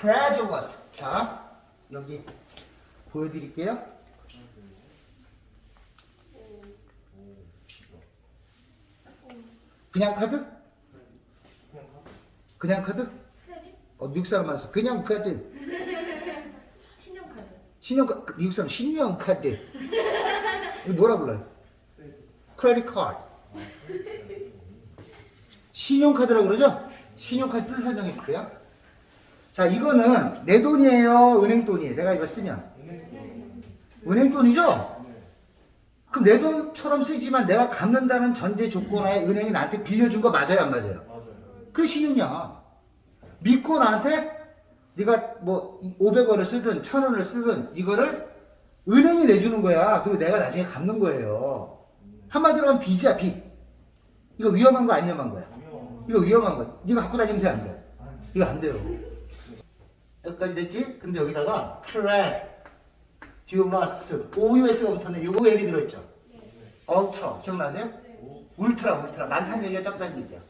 credulous. 자, 여기 보여드릴게요. 그냥 카드? 그냥 카드? 어, 미국 사람 말해서 그냥 카드. 신용카드. 신용카 미국 사람 신용 카드. 이거 뭐라 불러요? 크레딧 카드. 신용카드라고 그러죠? 신용카드 뜻 설명해 줄게요. 자, 이거는 내 돈이에요, 은행 돈이에요. 내가 이거 쓰면 은행 돈이죠? 그럼 내 돈처럼 쓰지만 내가 갚는다는 전제 조건하에 은행이 나한테 빌려준 거 맞아요, 안 맞아요? 그 신용이야. 믿고 나한테 네가 뭐 500원을 쓰든 1000원을 쓰든 이거를 은행이 내주는 거야. 그리고 내가 나중에 갚는 거예요. 한마디로 하면 빚이야, 빚. 이거 위험한 거안 위험한 거야? 이거 위험한 거. 네가 갖고 다니면 돼? 안 돼. 이거 안 돼요. 여기까지 됐지? 근데 여기다가 크레듀러스 OUS가 붙었네. 요거 얘기 들어있죠? 얼트라 기억나세요? 오, 울트라 울트라 많다는 얘기가 적다는 얘기야.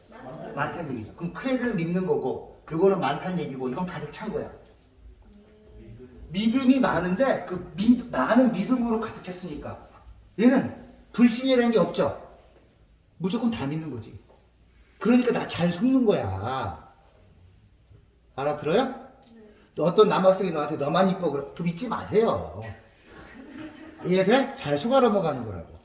많다는 얘기죠. 그럼 크레드를 믿는 거고, 요거는 많다는 얘기고, 이건 가득 찬 거야. 믿음이 많은데, 그 믿, 많은 믿음으로 가득 찼으니까. 얘는 불신이라는 게 없죠. 무조건 다 믿는 거지. 그러니까 나 잘 속는 거야. 알아들어요? 또 어떤 남학생이 너한테 너만 이뻐 그래. 그 믿지 마세요. 이해돼? 잘 속아 넘어가는 거라고.